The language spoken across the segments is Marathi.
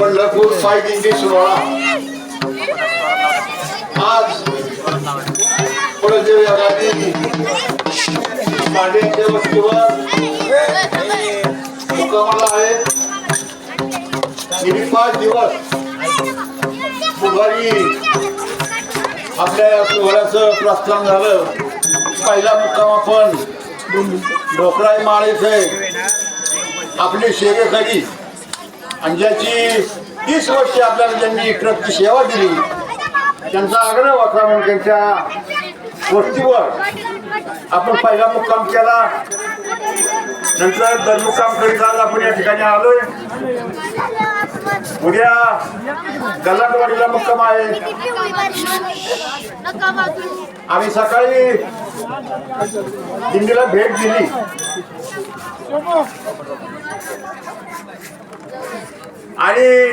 पंढरपूर पाय दिंडी सोहळा आज पुढे गाडी मांडेच्या वस्तीवर मुकामाला आहे. गेली पाच दिवस बुधवारी आपल्या सोहळ्याचं प्रस्थान झालं. पहिला मुक्काम आपण ढोकळाई माळेचे आपली सेवेकरी आणि ज्याची तीस वर्षे आपल्याला ज्यांनी ट्रकची सेवा दिली त्यांचा आग्रह होता म्हणून त्यांच्या गोष्टीवर आपण पहिला मुक्काम केला. नंतर दर मुक्काम करीत आज आपण या ठिकाणी आलोय. उद्या गल्लाटवाडीला मुक्काम आहे. आम्ही सकाळी दिंडीला भेट दिली. आणि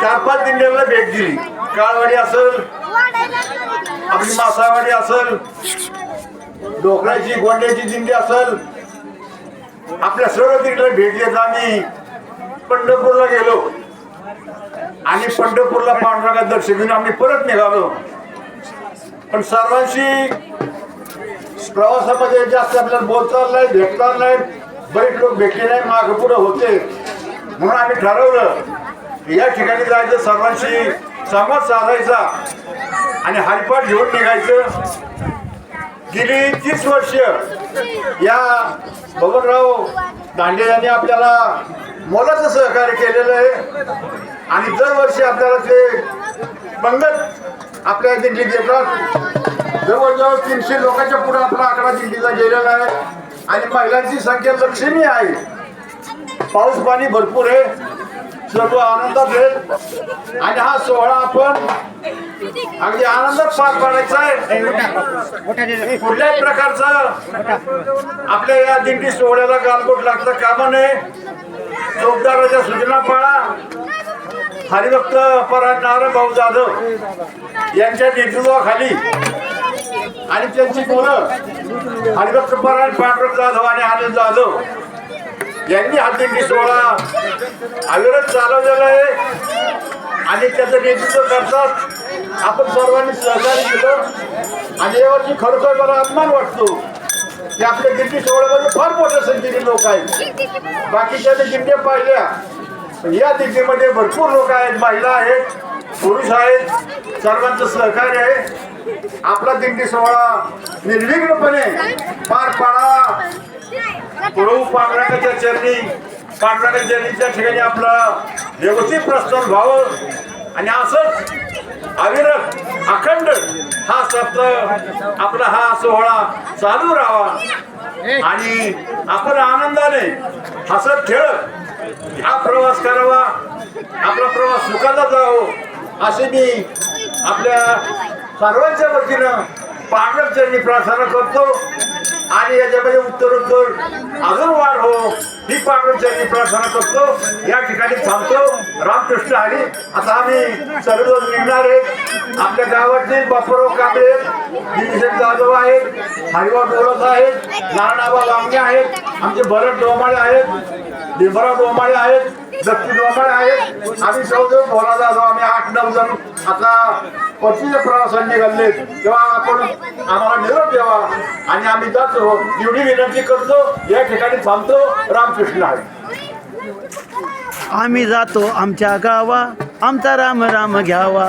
चार पाच दिंड्याला भेट दिली. काळवाडी असेल आपली मासावाडी असेल डोकराची गोंड्याची दिंडी असेल आपल्या सर्व दिंडीला भेट देत आम्ही. पंढरपूरला गेलो. आणि पंढरपूरला पांढरा दर्शन घेऊन आम्ही परत निघालो. पण सर्वांशी प्रवासामध्ये जास्त आपल्याला बोलता नाही भेटता नाही. बरेच लोक भेटले नाही माग पुढे होते. म्हणून आम्ही ठरवलं या ठिकाणी जायचं सर्वांशी संवाद साधायचा आणि हरिपाठ घेऊन निघायचं. गेली तीस वर्ष या बबनराव दांडे यांनी आपल्याला मोलाचं सहकार्य केलेलं आहे. आणि दरवर्षी आपल्याला ते पंगत आपल्या दिंडीत येतात. जवळजवळ तीनशे लोकांच्या पुढे आपला आकडा दिंडीचा गेलेला आहे. आणि महिलांची संख्या लक्षणीय आहे. पाऊस पाणी भरपूर आहे. सर्व आनंदात आहे आणि हा सोहळा आपण अगदी आनंदात पार पाडायचा आहे. कुठल्याही प्रकारचं आपल्या या दिंडी सोहळ्याला गालबोट लागतं कामा नये. चौकदाराच्या सूचना पाळा. हरिभक्त परायण नारायण भाऊ जाधव. यांच्या नेतृत्वाखाली आणि त्यांची मुलं हरिभक्त परायण पांडुरंग जाधव आणि आनंद जाधव यांनी हा दिंडी सोहळा अविरत चालवलेला आहे. आणि त्याचं नेतृत्व करतात. आपण सर्वांनी सहकार्य केलं. आणि यावरची खरोखर मला अभिमान वाटतो की आपल्या दिंडी सोहळ्यामध्ये फार मोठ्या संख्येने लोक आहेत. बाकीच्या ज्या दिंड्या पाहिल्या. या दिंडीमध्ये भरपूर लोक आहेत महिला आहेत पुरुष आहेत सर्वांचं सहकार्य आहे. आपला दिंडी सोहळा निर्विघ्नपणे पार पाडा. प्रभू पांडुरंगाच्या चरणी पांडुरंगाच्या चरणीच्या ठिकाणी आपला व्यवस्थित प्रस्थान व्हावं. आणि असंच अविरत अखंड हा सप्त आपला हा सोहळा चालू राहावा. आणि आपण आनंदाने हसत खेळत हा प्रवास करावा आपला प्रवास सुखाचा जावो असे मी आपल्या सर्वांच्या वतीनं चरणी प्रार्थना करतो. आणि याच्यामध्ये उत्तरोत्तर अजून वाढ हो. ही पार्वतीची प्रार्थना करतो. या ठिकाणी थांबतो. रामकृष्ण हरी आता आम्ही सर्वजण निघणार आहेत. आपल्या गावातले बापराव कांबळे भीमसेन जाधव आहेत. हरिवा बोलत आहेत. नारायणाबा लांबणे आहेत. आमचे भरत डोमाळे आहेत. भीमराव डोमाळे आहेत दत्ती डोमाळे आहेत. आम्ही चौधरी बोला जातो आम्ही आठ नऊ जण आता परतीच्या प्रवासांनी निघाले तेव्हा आपण आम्हाला निरोप द्यावा. आणि आम्ही जातो एवढी विनंती करतो या ठिकाणी थांबतो. रामकृष्ण आहे. आम्ही जातो आमच्या गावा आमचा राम राम घ्यावा.